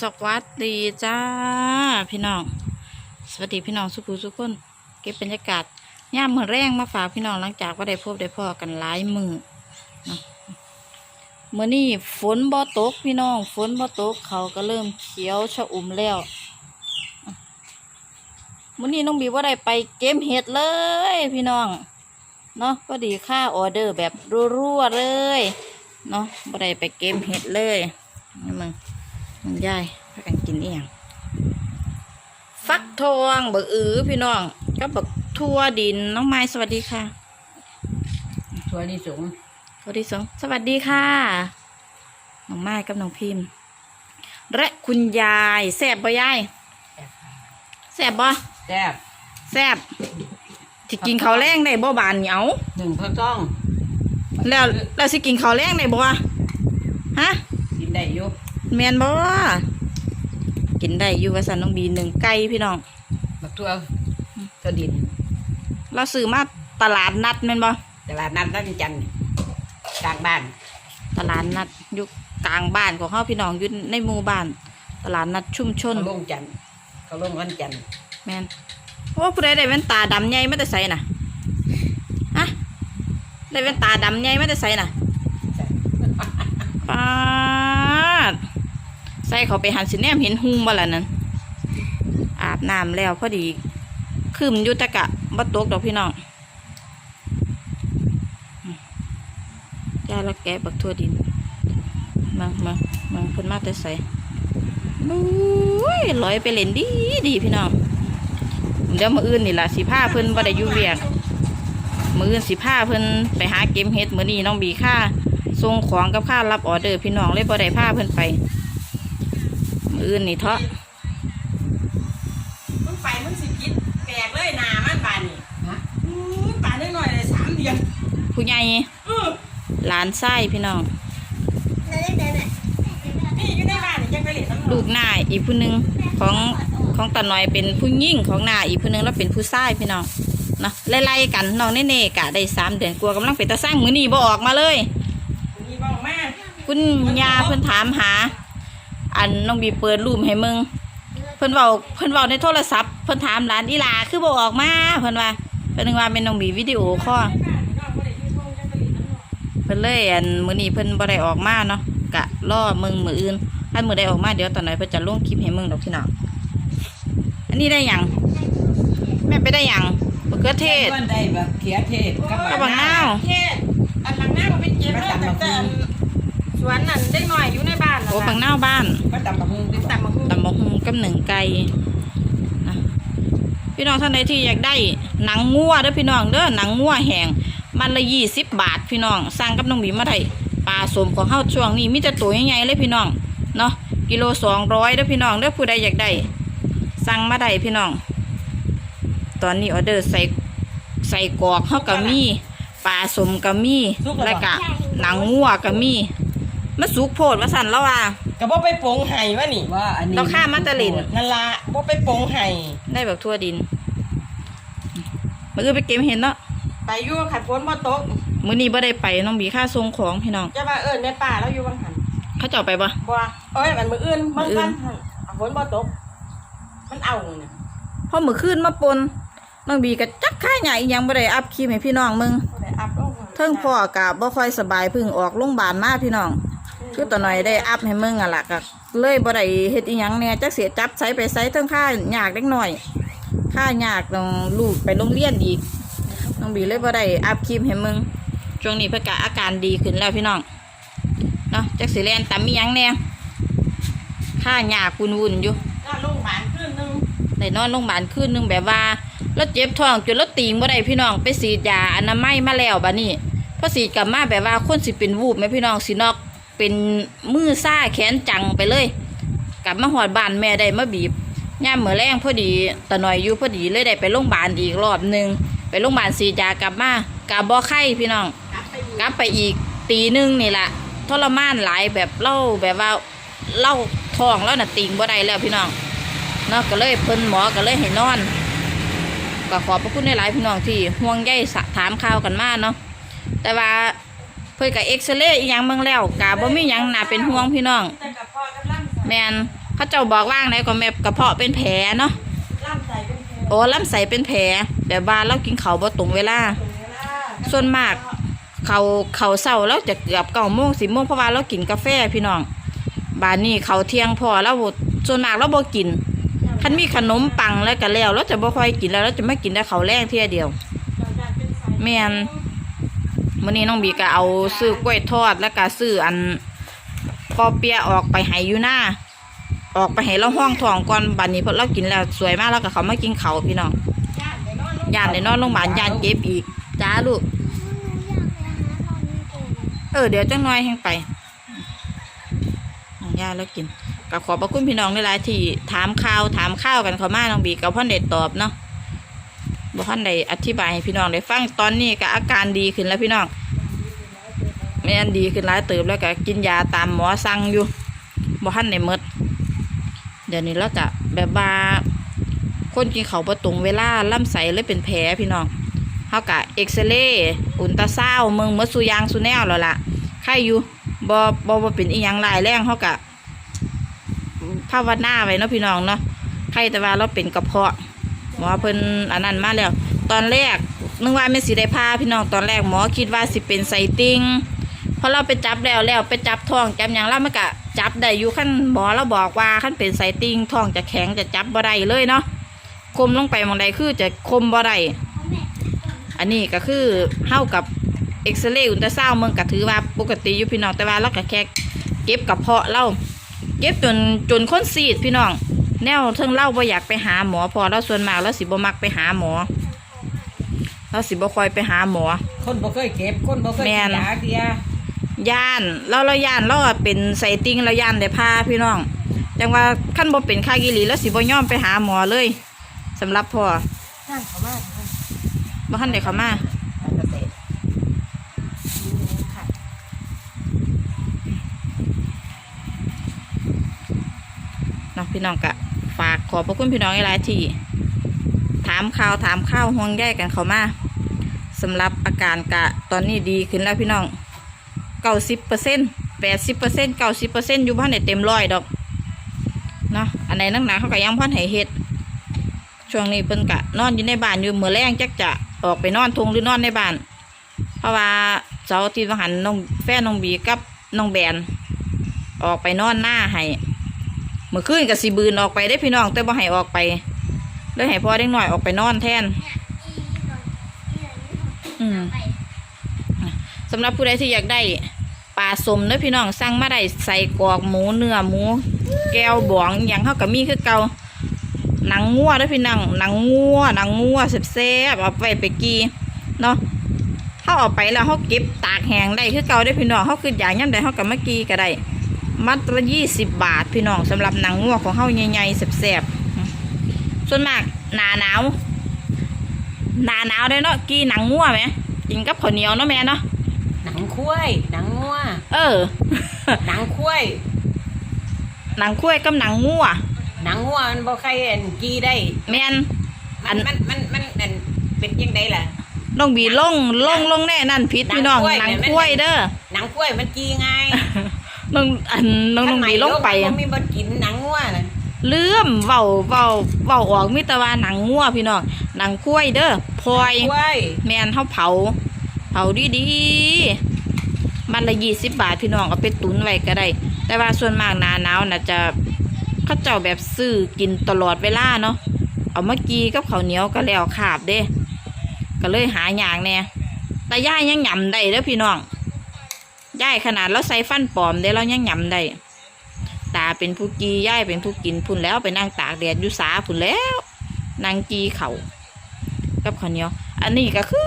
สวัสดีจ้าพี่น้อง สวัสดีพี่น้องสุขุสุขคน เก็บบรรยากาศย่ามมือแรงมาฝากพี่น้องหลังจากว่าได้พบได้พ่อกันหลายมือเมื่อนี้ฝนบ่ตกพี่น้อง ฝนบ่ตกเขาก็เริ่มเขียวชะอุ่มแล้วอะมื่อนี้น้องบีว่าได้ไปเก็บเห็ดเลย พี่น้องเนาะพอดีค่าออเดอร์แบบรัวๆเลยเนาะบ่ได้ไปเก็บเห็ดเลยนี่มึง มึงยายพากันกินเอียงฟักทองบักอือพี่น้องก็บักทั่วดินน้องไม้สวัสดีค่ะตัวนี้สูงสวัสดีสองสวัสดีค่ะน้องไม้กับน้องพิมพ์และคุณยายแซ่บบ่ยายแซ่บบ่แซ่บแซ่บที่กินข้าวแรงได้บ่บานเหนียวหนึ่งพันต้องแล้วแล้วสิกินข้าวแรงได้บ่ฮะกินได้อยู่ แมนบ่กินได้อยู่ว่าสันน้องบีหนึ่งไก่พี่น้องบักตัวตัวดิน เราซื้อมาตลาดนัดแมนบ่ตลาดนัดนั่นจันทร์กลางบ้าน ตลาดนัดอยู่กลางบ้านของเขาพี่น้องอยู่ในหมู่บ้าน ตลาดนัดชุมชนเขาลงจันทร์เขาลงวันจันทร์แมนโอ้ผู้ใดได้แว่นตาดำใหญ่ไม่ได้ใส่น่ะฮะได้แว่นตาดำใหญ่ไม่ได้ใส่น่ะปาด ใส่เขาไปหันสิแนมเห็นหุงบ่ล่ะนั่นอาบน้ำแล้วพอดีคืมยู่แตะกะบ่ตกดอกพี่น้องยายและแกะบักทั่วดินมามามาเพิ่นมาแต่ใส่นุ้ยลอยไปเล่นดีดีพี่น้องเดี๋ยวมืออื่นนี่ล่ะสิผ้าเพิ่นบ่ได้อยู่เวียกมืออื่นสิผ้าเพิ่นไปหาเก็บเฮ็ดมือนี้น้องบีค่าส่งของกับค่ารับออเดอร์พี่น้องเลยบ่ได้ผ้าเพิ่นไป มืออื่นนี่เถาะมึงไปมึงสิกินแปลกเลยหนามันบานนี่ฮะอืมบานนิดหน่อยเลยสามเดือนผู้ใหญ่อือหลานไส้พี่น้อง นี่อยู่ในบ้านนี่ยังไปเล่นน้ำหนลูองกหน้าอีกผู้หนึงของของตาหน่อยเป็นผู้หญิงของหน้าอีกผู้หนึงแล้วเป็นผู้ชายพี่น้องเนาะไล่ๆกันน้องเน่ๆกะได้สามเดือนกลัวากำลังเป็นตาสร้างมื้อนี้บ่ออกมาเลย มีบอกมาคุณยาเพิ่นถามหา อันน้องบีเปิดรูปให้มึง เพิ่นเว้าเพิ่นเว้าในโทรศัพท์เพิ่นถามหลานอีหลาคือบ่ออกมาเพิ่นว่าเพิ่นนึกว่าเป็นน้องบีวิดีโอคอลในบ้านนี่น้องบ่ได้อยู่ทุ่งยังไปเล่นน้ำหนองเพิ่นเลยอันมื้อนี้เพิ่นบ่ได้ออกมาเนาะกะรอมึงมื้ออื่นถ้ามื้อใดออกมาเดี๋ยวตอนไหนเพิ่นจะลงคลิปให้มึงดอกพี่น้องอันนี้ได้หยังแม่ไปได้หยังมะเขือเทศก้อนได้แบบเขียเทศกับกระบังนาวเทศอันหลังหน้ามันเป็นเก็บแล้วแต่แต่อันส วนนั่นได้หน่อยอยู่ในบ้านโอ้ปังนาวบ้านก็ตำบักหุ่งที่แต่มาคุตำบักหุ่งกับหนึ่งไก่นะพี่น้องท่านใดที่อยากได้หนังงัวเด้อพี่น้องเด้อหนังงัวแห้งมันละยี่สิบบาทพี่น้องสั่งกับน้องบีมาได้ปลาสมของเฮาช่วงนี้มีแต่ตัวใหญ่ๆเลยพี่น้องเนาะกิโลสองร้อยเด้อพี่น้องเด้อผู้ใดอยากได้สั่งมาได้พี่น้อง ตอนนี้ออเดอร์ใส่ใส่กรอกเฮาก็มีปลาสมก็มีแล้วก็หนังงัวก็มี มันสุกโพดมาสั่นแล้วว่าก็บ่ไปโปงไห้วะนี่ว่าอันนี้เราข้ามมาตะลิน นั่นละบ่ไปโปงไห้ได้แบบทั่วดินมืออนไปเก็บเห็นเนาะไปอยู่ขัดฝนบ่ตกมือนี้บ่ได้ไปน้องบีค่าส่งของพี่น้องจะว่าเอิ้นในป่าแล้วอยู่บางหันเขาเจ้าไปปะบ่เอ้ยมันมืออื่นมื้บางออื่วันนฝนบ่ตก มันเอาเนี่ยพอมือคืนมาปนน้องบีก็จักค่ายใหญ่ยังบ่ได้อัพคลิปให้พี่น้องมึงบ่ได้อัพลงเทิงพ่อกะบ่ค่อยสบายเพึ่งออกโรงพยาบาลมาพี่น้อง คือตอนหน่อยได้อัพให้มึงอะล่ะก็เลยบ่ได้เฮ็ดอีหยังแหน่จักเสียจับใช้ไปใช้เทิงค่ายากเล็กน้อยค่ายากน้องลูกไปโรงเรียนอีกน้องบีเลยบ่ได้อัพคลิปให้มึงช่วงนี้เพิ่นก็อาการดีขึ้นแล้วพี่น้องเนาะจักสิแลนตามอีหยังแหน่ค่ายากวุ่นๆอยู่ก็ลงบ้านคืนนึงได้นอนโรงพยาบาลคืนหนึงแบบว่าแล้วเจ็บท้องจนแล้วตีงบ่ได้พี่น้องไปฉีดยาอนามัยมาแล้วบัดนี้พอฉีดกลับมาแบบว่าคนสิเป็นวูบไหมพี่น้องสินอก เป็นมือซ่าแขนจังไปเลย กลับมาหอดบ้านแม่ได้มาบีบย่ามเหมือแรงพอดีตะหน่อยอยู่พอดีเลยได้ไปโรงพยาบาลอีกรอบหนึ่งไปโรงพยาบาลฉีดากลับมากับบ่ไข้พี่น้องกลับไปอีกตีหนึ่งนี่แหละทรมานหลายแบบเล่าแบบว่าเล่าทองแล้วน่ะติงบ่ได้แล้วพี่น้องเนาะก็เลยเพิ่นหมอก็เลยให้นอนก็ขอบพระคุณในหลายๆพี่น้องที่ห่วงใยถามข่าวกันมาเนาะแต่ว่า เพิ่นก็เอ็กซเรย์อีหยังเบิ่งแล้วกะบ่มีหยังน่าเป็นห่วงพี่น้องแต่กับพ่อกับล่ำแมนเขาเจ้าบอกว่างไหนก็แม่กระเพาะเป็นแผลเนาะล่ำใส่เป็นแผลโอ้ลำไส้เป็นแผลแบบว่าเรากินเขาวบ่ตรงเวลาตรงเวลา ส่วนมากเขาเขาเศร้าแล้วจะเกือบเก้าโมงสิบโมงเพราะว่าเรากินกาแฟพี่น้องบานนี้เขาเที่ยงพอแล้วส่วนมากเราบ่กินคันมีขนมปังแล้วก็แล้วเราจะบ่ค่อยกินแล้วเราจะไม่กินแต่เขาวแรงเที่ยเดียวเราจะเป็นสายแม่น มื้อนี้น้องบีก็เอาซื้อกล้วยทอดแล้วก็ซื้ออันปอเปียะออกไปให้อยู่หน้า ออกไปให้เราห้องท้องก่อนบัดนี้เพราะเรากินแล้วสวยมากแล้วก็เขามากินเขาพี่น้องย่านไปนอนโรงพยานได้นอนโรงพยาบาลย่านเจ็บอีกจ้าลูกเออเดี๋ยวจังน้อยแห้งไปน้องย่าแล้วกินก็ขอบพระคุณพี่น้องหลายที่ถามข่าวถามข้าวกันเขามาน้องบีกับพ่อเด็ดตอบเนาะ บ่พ่อใดอธิบายให้พี่น้องได้ฟังตอนนี้ก็อาการดีขึ้นแล้วพี่น้องแม่นดีขึ้นหลายเติบแล้วก็กินยาตามหมอสั่งอยู่บ่ทันได้หมดเดี๋ยวนี้แล้วก็แบบว่าคนกินเขาวบ่ตรงเวลาล่ำไส้เลยเป็นแผลพี่น้องเขากะเอ็กซเรย์อุลตราซาวเมืองเมื่อสุยางสุแนวแล้วล่ะไข้อยู่บ่บ่บ่เป็นอีหยังลายแรงเขากะภาวนาไว้เนาะพี่น้องเนาะไข้แต่ว่าเราเป็นกระเพาะ หมอเพิ่นอันนั้นมาแล้ว ตอนแรกนึกว่าไม่สิได้พาพี่น้องตอนแรกหมอคิดว่าสิเป็นไซติงพอเราไปจับแล้วแล้วไปจับท้องจับหยังแล้วมันกะจับได้อยู่ขั้นหมอเราบอกว่าขั้นเป็นไซติงท้องจะแข็งจะจับบ่ได้เลยเนาะคมลงไปมองใดคือจะคมบ่ได้อันนี้ก็คือเท่ากับเอ็กซเรย์อุลตราซาวเมืองก็ถือว่าปกติอยู่พี่น้องแต่ว่าเราก็แค่เก็บกับเพาะเราเก็บจนจนค้นซีดพี่น้อง แนวเทิงเล่าบ่อยากไปหาหมอพอเราส่วนมากเราสิบ่มักไปหาหมอเราสิบ่คอยไปหาหมอ คนบ่เคยเก็บคนบ่เคยแม่กินน ยาเดียย่านเราเราย่านเราอะเป็นไซติงเราย่านได้พาพี่น้องจังว่าขั้นบ่เป็นค่ากิลีแล้วสิบ่ยอมไปหาหมอเลยสำหรับพ่อย่านเขามากบ่ทันได้เข้ามาเกษตรค่ะเนาะพี่น้องกะ ฝากขอบพระคุณพี่น้องหลายที่ ถามข่าวถามข้าวห่วงใยกันเขามาสำหรับอาการกะตอนนี้ดีขึ้นแล้วพี่น้องเก้าสิบเปอร์เซ็นต์แปดสิบเปอร์เซ็นต์เก้าสิบเปอร์เซ็นต์อยู่บ้านในเต็มร้อยดอกเนาะอันไหนนักหนาเขาก็ยังพันให้เฮ็ดช่วงนี้เพิ่นกะนอนอยู่ในบ้านอยู่เมื่อแรงจักจะออกไปนอนทงหรือนอนในบ้าน เพราะว่าเสาร์อาทิตย์วันหันน้องแฟนน้องบีกับน้องแบนออกไปนอนหน้าให้ เมื่อคืนกับสีบืนออกไปได้พี่น้องแต่บ่ให้ออกไปเลยให้พ่อเด็กหน่อยออกไปนอนแทน อืมสำหรับผู้ใดที่อยากได้ปลาสมเด้อพี่น้องสั่งมาได้ใส่กรอกหมูเนื้อหมู แก้วบองอหย่างเท่ากับมีคือเก่าหนังงัวเด้อพี่น้องหนังงัวหนังงัวแซ่บๆเอาไปไปกีเนาะเขาเออกไปแล้วเขาเก็บตากแห้งได้คือเก่าได้อพี่น้องเขาคืออย่างย่ำใดเขากับเมื่อกี้ก็ได้ มัดละยี่สิบบาทพี่น้องสำหรับหนังงัวของเฮาใหญ่ๆแซ่บๆส่วนมากหนาหนาวหนาหนาวได้เนาะกีหนังงัวไหมกินกับข้าวเหนียวเนาะแม่เนาะหนังคุ้ยหนังงัวเออ หนังคุ้ยหนังคุ้ยกับหนังงัวหนังงัวมันบ่ใครอันกีได้ แม่นอัมันนมันมันมันอันเป็นยังไงล่ะน้องบีลงลงลงแน่นั่นผิดพี่น้องหหนันังงกล้วยคุ้ยเด้อหนังคุ้ยมันกีไง น้องอันน้องน้องบีลงไปมันมีบ่กินหนังงัวน่ะลืมเว้าเว้าเว้าออกมิตรว่าหนังงัวพี่น้องหนังคุ้ยเด้อพลอยคุ้ยแมนเขาเผา เผาดีดีๆมันละยี่สิบบาทพี่น้องเอาไปตุนไว้ก็ได้ แต่ว่าส่วนมากหนาหนาวน่ะจะเขาเจ้าแบบซื้อกินตลอดเวลาเนาะเอามากีกับข้าวเหนียวก็แล้วขาบเด้ ก็เลยหาอย่างแน่แต่ย่ายยังหยำได้เด้อพี่น้อง ย่ายขนาดเราใส่ฟันปลอมเด้เรายังหยำได้ตาเป็นผู้กีย่ายเป็นผู้กินพุ่นแล้วไปนั่งตากแดดอยู่สาพุ่นแล้วนางกีเขากับข้าวเหนียว อันนี้ก็คื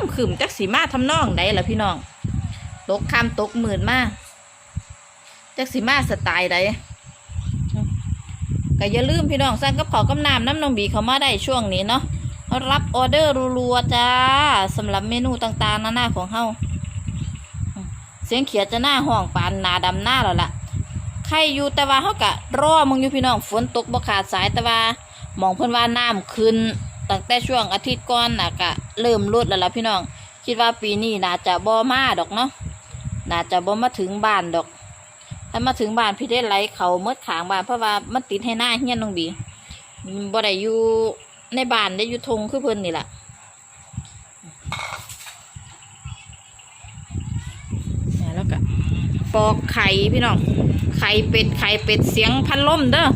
มคืมจักสีมาทำนองใดล่ะพี่น้อง ตกคำตกหมื่นมาจักสีมาสไตล์ใดก็อย่าลืมพี่น้องสั่งกับขอกับน้ำน้ำนมบีเขามาได้ช่วงนี้เนาะรับออเดอร์รัวๆจ้าสำหรับเมนูต่างๆหน้าๆของเฮา สียงเขียดจะหน้าห้องปานหนาดำหน้าแล้วล่ะใครอยู่แต่ว่าเฮากะรอมึงอยู่พี่น้องฝนตกบ่ขาดสายแต่ว่ามองเพิ่นว่าน้ำขึ้นตั้งแต่ช่วงอาทิตย์ก่อนน่ะก็เริ่มลดแล้วล่ะพี่น้อง คิดว่าปีนี้น่าจะบ่มาดอกเนาะน่าจะบ่มาถึงบ้านดอก ถ้ามาถึงบ้านพี่ได้ไหลเขาเมื่อขางบ้านเพราะว่ามันติดให้หน้าเฮี้ยนน้องบีบ่ได้อยู่ในบ้านได้อยู่ทงคือเพิ่นนี่แหละเนี่ยแล้ว ก็ปอกไข่พี่น้อง ไข่เป็ดไข่เป็ดเสียงพัดลมเด้อ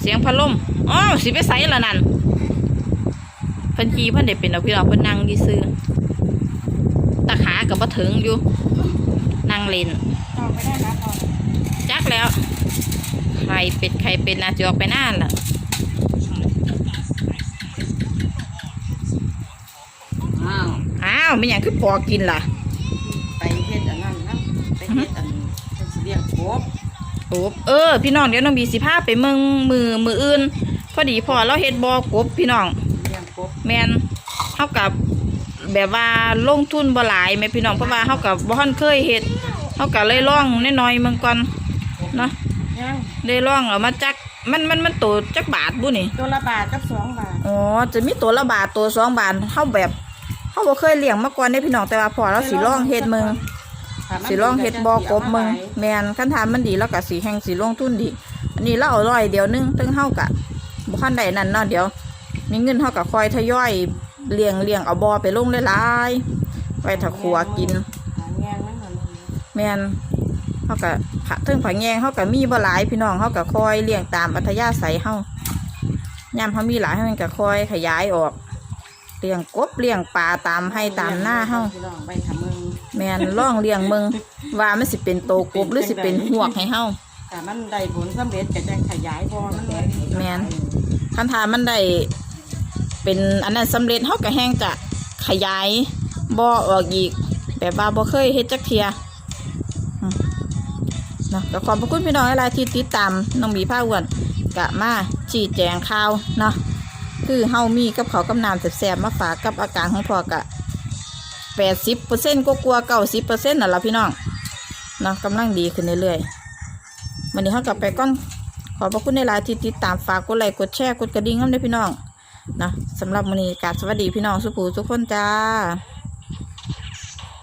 เสียงพัดลมอ๋อสิไปใส่ละนั่นพิ่นขีพิ่นได้เป็นเอาพี่น้องพิ่นนั่งดีซื้อตะขากับบ่ถึงอยู่ นั่งเล่นออกไม่ได้นะพอจักแล้วไข่เป็ดไข่เป็ดน่าจะออกไปนานล่ะอ้าวอ้าวไม่อย่างคือปอกินล่ะ ไปเฮ็ดอันนั้นนะไป เฮ็ดอันเป็นสิเลี้ยงกบโอ้เออ พี่น้องเดี๋ยวน้องบีสิพาไปเมืองมือมืออื่น พอดีพอเราเฮ็ดบอกบพี่น้อง เลี้ยงกบแมนเท่ากับแบบว่าลงทุนบ่หลายแม่พี่น้องเพราะว่าเท่ากับบ่ทันเคยเฮ็ดเท่ากับเลยล่องน้อยๆเมืองก่อนเนาะย่างเลยล่องเอามาจักมันมันมันตัวจักบาทบุนี่ตัวละบาทกับสองบาทอ๋อจะมีตัวละบาทตัวสองบาทเท่าแบบเท่าบ่เคยเลี้ยงมาก่อนได้พี่น้องแต่ว่าพอเราสิลองเฮ็ดเมือง สิลองเฮ็ดบอกบเมืองแมนคันถามมันดีแล้วก็สิแห่งสิลงทุนดี อันนี้เราเอาร้อยเดียวนึงตึงเฮากะบ่คันใดนั่นเนาะเดี๋ยว มีเงินเฮาก็คอยทยอยเลี้ยงเลี้ยงเอาบ่อไปลงหลายๆไว้ถ้าขัวกินหาแงงมันเหมือนแมนเฮาก็ผะเทิงผะแยงเฮาก็มีบ่หลายพี่น้องเฮาก็คอยเลี้ยงตามอัธยาศัยเฮายามเฮามีหลายเฮาก็คอยขยายออก เลี้ยงกบเลี้ยงปลาตามให้ตามหน้าเฮาพี่น้องไปทำเมืองแมนล่องเลี้ยงมึงว่ามันสิเป็นโตกบหรือสิเป็นหวกให้เฮา แต่มันได้ผลสำเร็จก็จะขยายบ่อมันเลยแม่น คันถามมันได้เป็นอันนั้นสำเร็จเฮาก็แห้งจะขยายบ่อออกอีกแบบว่าบ่เคยเฮ็ดจักเทียอืมเนาะก็ขอบพระคุณพี่น้องหลายๆที่ติดตามน้องหมีผ้าอ้วนกะมาชี้แจงข่าวเนาะ คือเฮามีกับเขากับน้ำแสบๆมาฝากกับอาการของพ่อกะแปดสิบเปอร์เซ็นต์ก็กลัวเก้าสิบเปอร์เซ็นต์น่ะละพี่น้องเนาะกำลังดีขึ้นเรื่อยๆวันนี้เฮากลับไปก้อนขอบพระคุณในหลายที่ติดตามฝากกดไลค์กดแชร์กดกระดิ่งให้ด้วยพี่น้องนะสำหรับวันนี้กราบสวัสดีพี่น้องสุภูทุกคนจ้า